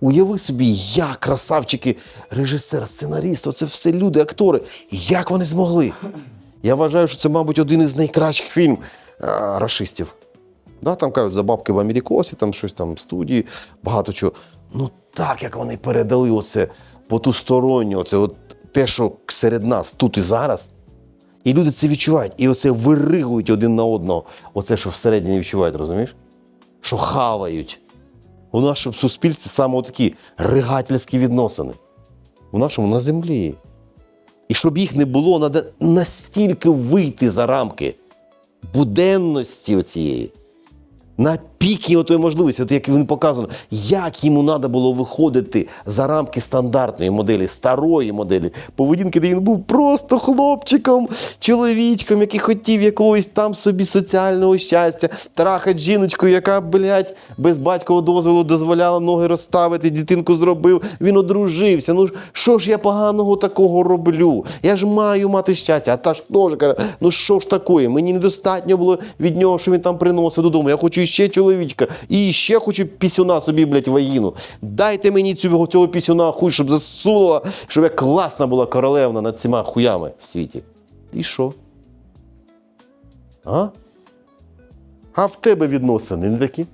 Уяви собі, як красавчики, режисер, сценаріст, оце все люди, актори. Як вони змогли? Я вважаю, що це, мабуть, один із найкращих фільм а, рашистів. Да, там кажуть, за бабки в Америкосі, там щось там студії, багато чого. Ну так, як вони передали оце потустороннє, оце от те, що серед нас тут і зараз. І люди це відчувають. І оце виригують один на одного. Оце, що всередині відчувають, розумієш? Що хавають. У нашому суспільстві саме такі ригательські відносини. У нашому на землі. І щоб їх не було, треба настільки вийти за рамки буденності оцієї. На піки отої можливості, от як він показано, як йому треба було виходити за рамки стандартної моделі, старої моделі поведінки, де він був просто хлопчиком, чоловічком, який хотів якогось там собі соціального щастя, трахать жіночку, яка, блядь, без батькового дозволу дозволяла ноги розставити, дитинку зробив, він одружився. Ну що ж я поганого такого роблю? Я ж маю мати щастя. А та ж теж каже, ну що ж такое? Мені недостатньо було від нього, що він там приносив додому. Я хочу ще чоловічка. І ще хочу пісюна собі, блядь, вагіну. Дайте мені цього, цього пісюна хуй, щоб засунула, щоб я класна була королевна над цими хуями в світі. І що? А? А в тебе відносини не такі?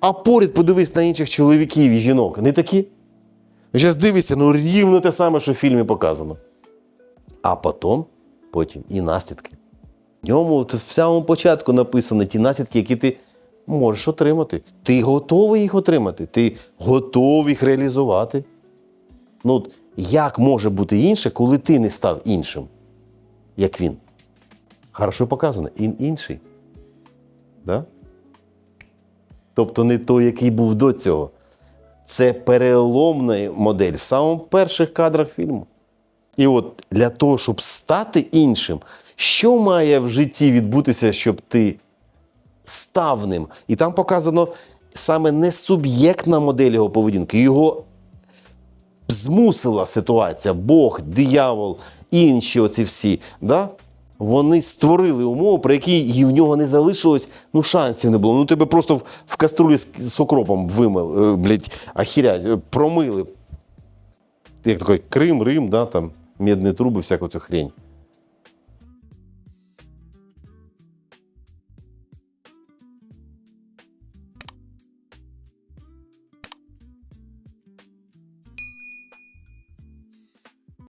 А поряд подивись на інших чоловіків і жінок, не такі? Зараз дивишся, ну рівно те саме, що в фільмі показано. А потім, потім і наслідки. В ньому в самому початку написані ті наслідки, які ти можеш отримати. Ти готовий їх отримати, ти готовий їх реалізувати. Ну, як може бути інше, коли ти не став іншим, як він? Хорошо показано, він інший. Да? Тобто не той, який був до цього. Це переломна модель в самому перших кадрах фільму. І от для того, щоб стати іншим, що має в житті відбутися, щоб ти став ним? І там показано саме не суб'єктна модель його поведінки, його змусила ситуація, Бог, диявол, інші оці всі. Да? Вони створили умови, при якій і в нього не залишилось, ну шансів не було. Ну тебе просто в, в каструлі з, з окропом вимили, е, блядь, ахіря, е, промили. Як такий Крим, Рим, да, там, медні труби, всяку цю хрень.